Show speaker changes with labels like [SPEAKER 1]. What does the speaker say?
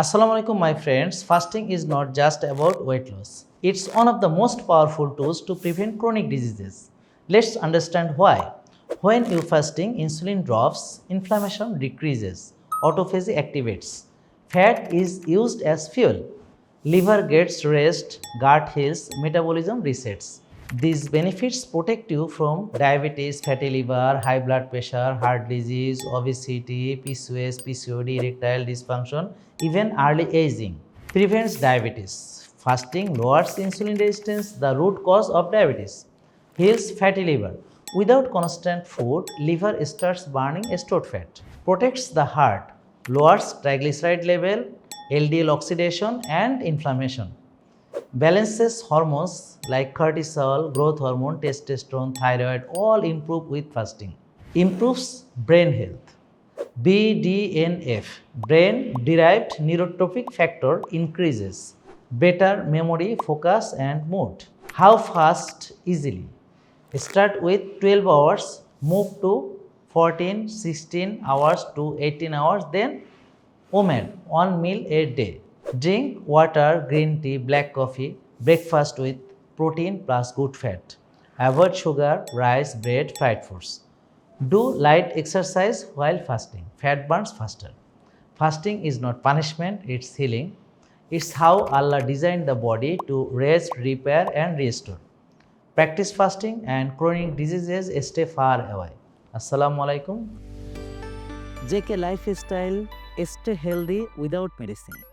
[SPEAKER 1] Assalamu alaikum my friends, fasting is not just about weight loss. It's one of the most powerful tools to prevent chronic diseases. Let's understand why. When you fasting, insulin drops, inflammation decreases, autophagy activates. Fat is used as fuel. Liver gets rest, gut heals, metabolism resets. These benefits protect you from diabetes, fatty liver, high blood pressure, heart disease, obesity, PCOS, PCOD, erectile dysfunction, even early aging. Prevents diabetes. Fasting lowers insulin resistance, the root cause of diabetes. Heals fatty liver. Without constant food, liver starts burning stored fat. Protects the heart. Lowers triglyceride level, LDL oxidation and inflammation. balances hormones like cortisol, growth hormone, testosterone, thyroid, all improve with fasting. Improves brain health. BDNF, brain derived neurotrophic factor increases. Better memory, focus, and mood. How fast? Easily. Start with 12 hours, move to 14, 16 hours to 18 hours, then women, one meal a day. Drink water green tea black coffee breakfast with protein plus good fat avoid sugar rice bread fried foods do light exercise while fasting fat burns faster fasting is not punishment it's healing It's how Allah designed the body to rest, repair, and restore. Practice fasting and chronic diseases stay far away. Assalamu alaikum.
[SPEAKER 2] JK Lifestyle Stay Healthy Without Medicine.